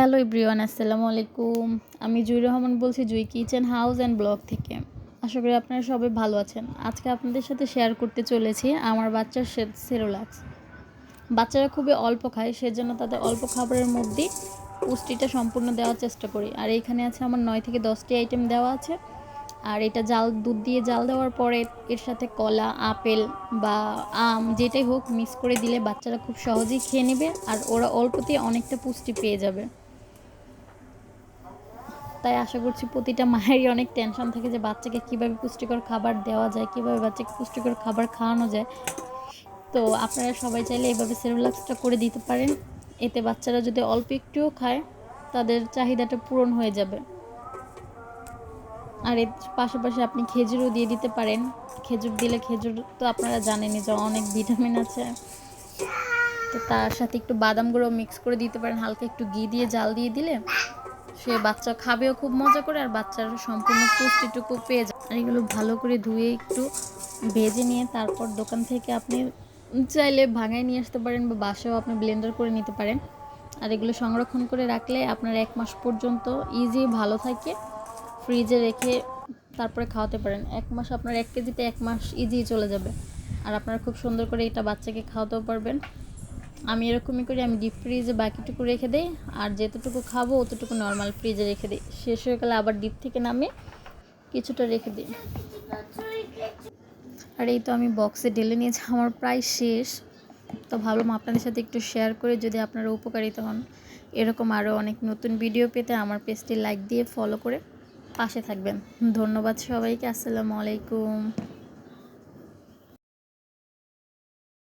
Hello everyone আসসালামু আলাইকুম। আমি জুই রহমান বলছি Jui kitchen house and blog থেকে। আশা করি আপনারা সবাই ভালো আছেন। আজকে আপনাদের সাথে শেয়ার করতে চলেছি আমার বাচ্চার সেরোলাক্স। বাচ্চারা খুবই অল্প খায়, সেজন্য তাদের অল্প খাবারের মধ্যে পুষ্টিটা সম্পূর্ণ দেওয়ার চেষ্টা করি। আর এইখানে আছে আমার নয় থেকে দশটি আইটেম দেওয়া আছে। আর এটা জাল, দুধ দিয়ে জাল দেওয়ার পরে এর সাথে কলা, আপেল বা আম যেটাই হোক মিক্স করে দিলে বাচ্চারা খুব সহজেই খেয়ে নেবে আর ওরা অল্পতেই অনেকটা পুষ্টি পেয়ে যাবে। তাই আশা করছি প্রতিটা মায়েরই অনেক টেনশন থাকে যে বাচ্চাকে কীভাবে পুষ্টিকর খাবার দেওয়া যায়, কীভাবে বাচ্চাকে পুষ্টিকর খাবার খাওয়ানো যায়। তো আপনারা সবাই চাইলে এইভাবে সেরোলাক্সটা করে দিতে পারেন। এতে বাচ্চারা যদি অল্প একটুও খায়, তাদের চাহিদাটা পূরণ হয়ে যাবে। আর এর পাশাপাশি আপনি খেজুরও দিয়ে দিতে পারেন। খেজুর দিলে খেজুর তো আপনারা জানেনই যে অনেক ভিটামিন আছে। তো তার সাথে একটু বাদাম গুঁড়ো মিক্স করে দিতে পারেন। হালকা একটু ঘি দিয়ে, জাল দিয়ে দিলে সে বাচ্চা খাবেও খুব মজা করে আর বাচ্চার সম্পূর্ণ পুষ্টিটুকু পেয়ে যায়। আর এগুলো ভালো করে ধুয়ে একটু ভেজে নিয়ে তারপর দোকান থেকে আপনি চাইলে ভাঙায় নিয়ে আসতে পারেন বা বাসাও আপনি ব্লেন্ডার করে নিতে পারেন। আর এগুলো সংরক্ষণ করে রাখলে আপনার এক মাস পর্যন্ত ইজি ভালো থাকে। ফ্রিজে রেখে তারপরে খাওয়াতে পারেন। এক মাস আপনার এক কেজিতে এক মাস ইজি চলে যাবে। আর আপনারা খুব সুন্দর করে এটা বাচ্চাকে খাওয়াতেও পারবেন। আমি এরকমই করি, আমি ডিপ ফ্রিজে বাকিটুকু রেখে দিই, আর যেতটুকু খাব অতটুকু নর্মাল ফ্রিজে রেখে দিই। শেষ হয়ে গেলে আবার ডিপ থেকে নামে কিছুটা রেখে দিই। আর এই তো আমি বক্সে ঢেলে নিয়েছি, আমার প্রায় শেষ। তো ভাবলাম আপনাদের সাথে একটু শেয়ার করে যদি আপনারা উপকারিত হন। এরকম আরও অনেক নতুন ভিডিও পেতে আমার পেজটি লাইক দিয়ে ফলো করে পাশে থাকবেন। ধন্যবাদ সবাইকে, আসসালামু আলাইকুম।